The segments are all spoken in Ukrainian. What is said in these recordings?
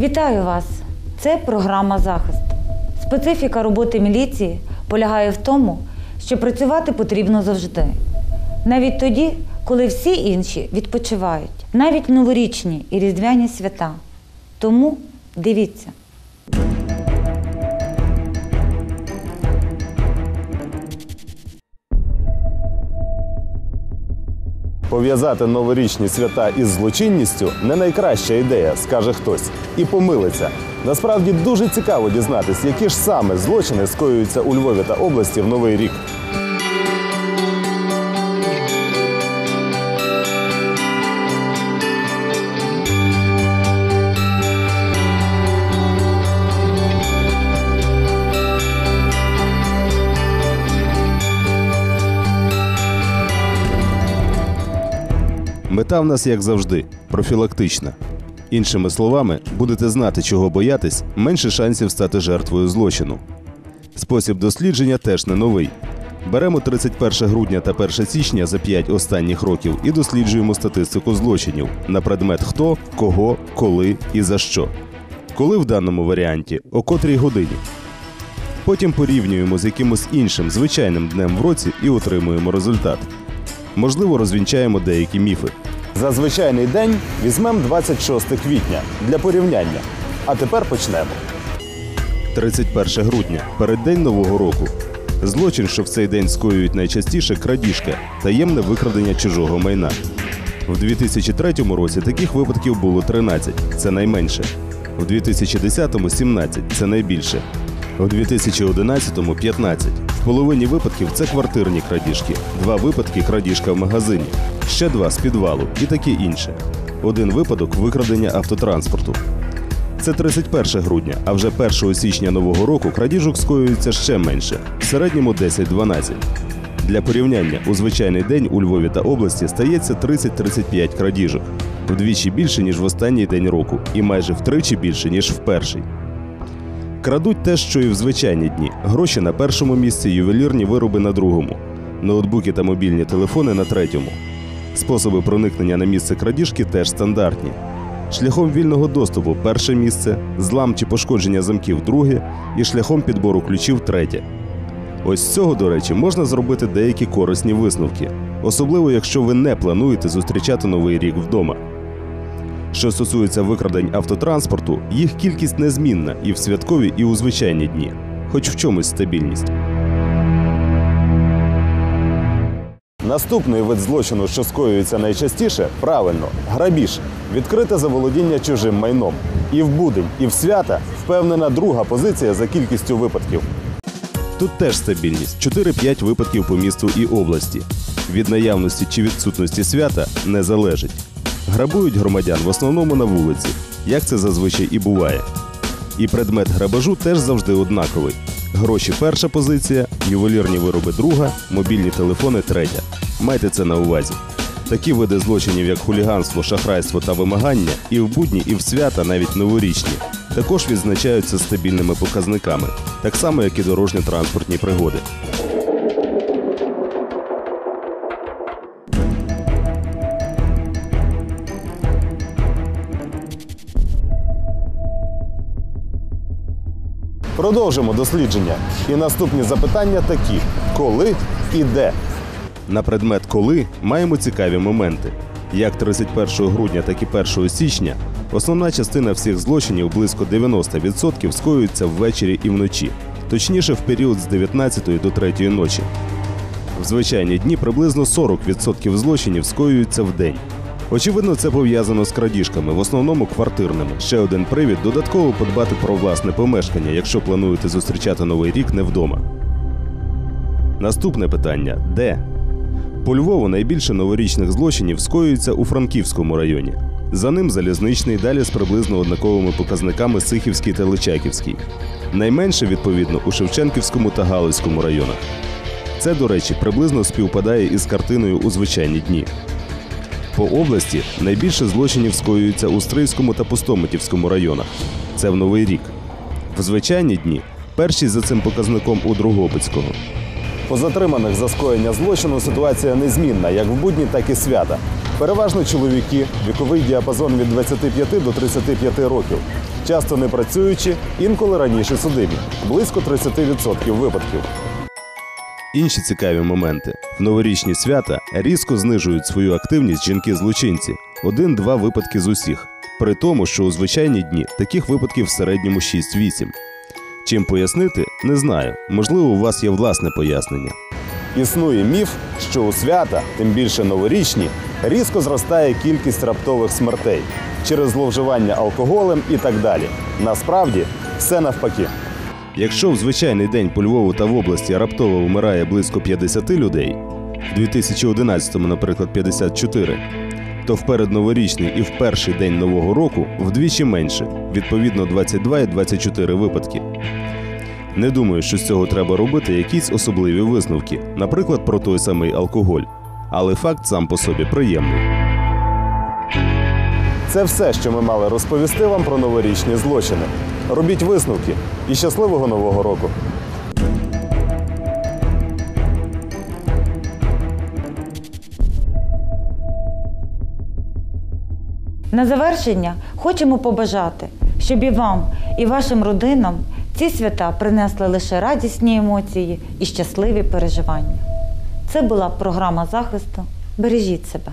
Вітаю вас! Це програма Захист. Специфіка роботи міліції полягає в тому, що працювати потрібно завжди. Навіть тоді, коли всі інші відпочивають, навіть новорічні і різдвяні свята. Тому дивіться. Пов'язати новорічні свята із злочинністю не найкраща ідея, скаже хтось, і помилиться. Насправді дуже цікаво дізнатись, які ж саме злочини скоюються у Львові та області в новий рік. Мета в нас, як завжди, профілактична. Іншими словами, будете знати, чого боятись, менше шансів стати жертвою злочину. Спосіб дослідження теж не новий. Беремо 31 грудня та 1 січня за 5 останніх років і досліджуємо статистику злочинів на предмет хто, кого, коли і за що. Коли в даному варіанті, о котрій годині. Потім порівнюємо з якимось іншим звичайним днем в році і отримуємо результат. Можливо, розвінчаємо деякі міфи. За звичайний день візьмемо 26 квітня для порівняння. А тепер почнемо. 31 грудня переддень Нового року. Злочин, що в цей день скоюють найчастіше крадіжка, таємне викрадення чужого майна. В 2003 році таких випадків було 13, це найменше. В 2010 – 17, це найбільше. У 2011 – 15. В половині випадків це квартирні крадіжки, два випадки крадіжка в магазині, ще два з підвалу і таке інше. Один випадок викрадення автотранспорту. Це 31 грудня, а вже 1 січня нового року крадіжок скоюється ще менше, в середньому 10-12. Для порівняння у звичайний день у Львові та області стається 30-35 крадіжок, вдвічі більше ніж в останній день року, і майже втричі більше ніж в перший. Крадуть те, що і в звичайні дні. Гроші на першому місці, ювелірні вироби на другому, ноутбуки та мобільні телефони на третьому. Способи проникнення на місце крадіжки теж стандартні. Шляхом вільного доступу перше місце, злам чи пошкодження замків друге і шляхом підбору ключів третє. Ось з цього, до речі, можна зробити деякі корисні висновки, особливо якщо ви не плануєте зустрічати новий рік вдома. Що стосується викрадень автотранспорту, їх кількість незмінна і в святкові, і у звичайні дні, хоч в чомусь стабільність. Наступний вид злочину, що скоюється найчастіше, правильно грабіж, відкрите заволодіння чужим майном. І в будень, і в свята впевнена друга позиція за кількістю випадків. Тут теж стабільність 4-5 випадків по місту і області. Від наявності чи відсутності свята не залежить. Грабують громадян в основному на вулиці, як це зазвичай і буває. І предмет грабежу теж завжди однаковий. Гроші перша позиція, ювелірні вироби друга, мобільні телефони третя. Майте це на увазі. Такі види злочинів, як хуліганство, шахрайство та вимагання, і в будні, і в свята, навіть новорічні, також відзначаються стабільними показниками, так само як і дорожньо-транспортні пригоди. Продовжимо дослідження. І наступні запитання такі: коли і де? На предмет коли маємо цікаві моменти. Як 31 грудня, так і 1 січня основна частина всіх злочинів близько 90% скоюється ввечері і вночі, точніше в період з 19 до 3 ночі. В звичайні дні приблизно 40% злочинів скоюються в день. Очевидно, це пов'язано з крадіжками, в основному квартирними. Ще один привід додатково подбати про власне помешкання, якщо плануєте зустрічати новий рік не вдома. Наступне питання: де? По Львову найбільше новорічних злочинів скоюється у Франківському районі. За ним залізничний, далі з приблизно однаковими показниками Сихівський та Личаківський. Найменше, відповідно, у Шевченківському та Галицькому районах. Це, до речі, приблизно співпадає із картиною у звичайні дні. По області найбільше злочинів скоюється у Стрийському та Пустомитівському районах. Це в Новий рік. В звичайні дні перші за цим показником у Другобицького. По затриманих за скоєння злочину ситуація незмінна як в будні, так і свята. Переважно чоловіки, віковий діапазон від 25 до 35 років. Часто не працюючи, інколи раніше судимі близько 30% випадків. Інші цікаві моменти в новорічні свята різко знижують свою активність жінки-злочинці один-два випадки з усіх. При тому, що у звичайні дні таких випадків в середньому 6-8. Чим пояснити, не знаю. Можливо, у вас є власне пояснення. Існує міф, що у свята, тим більше новорічні, різко зростає кількість раптових смертей через зловживання алкоголем і так далі. Насправді все навпаки. Якщо в звичайний день по Львову та в області раптово вмирає близько 50 людей, в 2011-му, наприклад, 54, то в передноворічний і в перший день нового року вдвічі менше, відповідно 22 і 24 випадки. Не думаю, що з цього треба робити якісь особливі висновки, наприклад, про той самий алкоголь. Але факт сам по собі приємний. Це все, що ми мали розповісти вам про новорічні злочини. Робіть висновки і щасливого нового року! На завершення хочемо побажати, щоб і вам, і вашим родинам ці свята принесли лише радісні емоції і щасливі переживання. Це була програма захисту. Бережіть себе.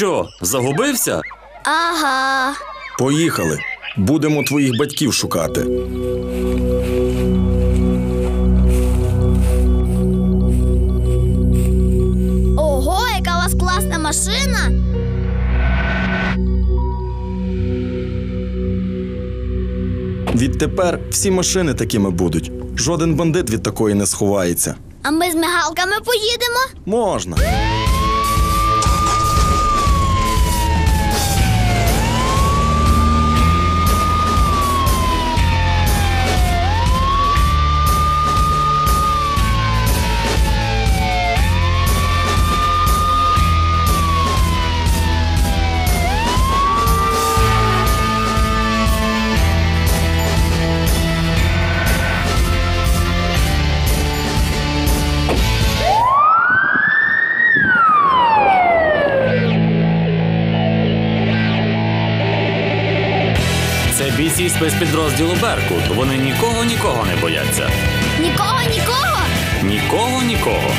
Що, загубився? Ага. Поїхали. Будемо твоїх батьків шукати. Ого, яка у вас класна машина. Відтепер всі машини такими будуть. Жоден бандит від такої не сховається. А ми з мигалками поїдемо. Можна. Бійці спецпідрозділу Беркут. Вони нікого нікого не бояться. Нікого, нікого. Нікого нікого.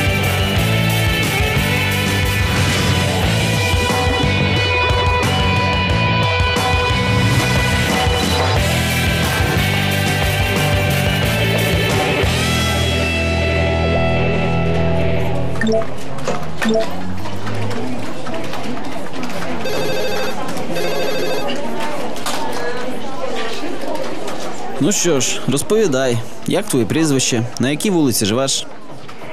Ну що ж, розповідай, як твоє прізвище, на якій вулиці живеш?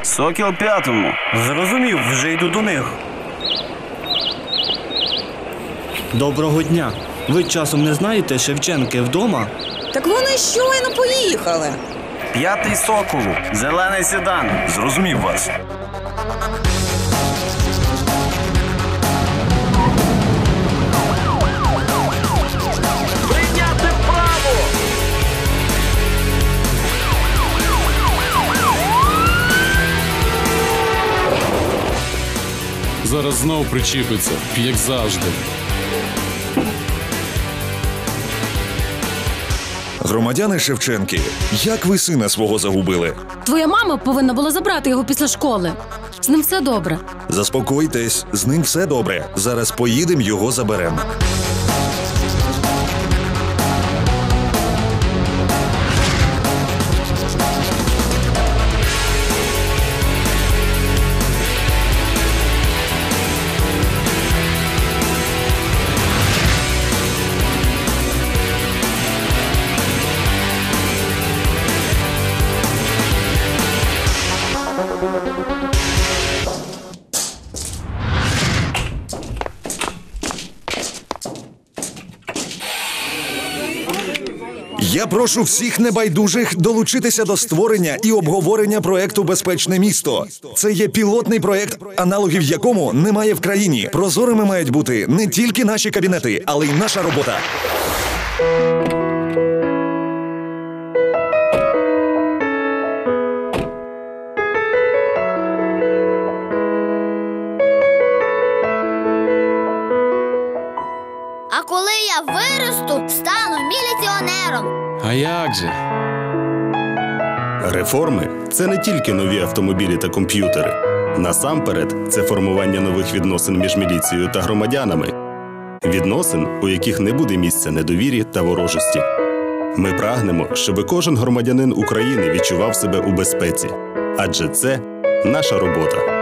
Сокіл п'ятому. Зрозумів, вже йду до них. Доброго дня. Ви часом не знаєте Шевченки вдома? Так вони щойно поїхали. П'ятий соколу. Зелений седан. Зрозумів вас. Зараз знов причіпиться, як завжди. Громадяни Шевченки, як ви сина свого загубили? Твоя мама повинна була забрати його після школи. З ним все добре. Заспокойтесь, з ним все добре. Зараз поїдемо, його заберемо. Я прошу всіх небайдужих долучитися до створення і обговорення проекту Безпечне місто. Це є пілотний проект, аналогів якому немає в країні. Прозорими мають бути не тільки наші кабінети, але й наша робота. А як же? Реформи це не тільки нові автомобілі та комп'ютери. Насамперед, це формування нових відносин між міліцією та громадянами, відносин, у яких не буде місця недовірі та ворожості. Ми прагнемо, щоб кожен громадянин України відчував себе у безпеці, адже це наша робота.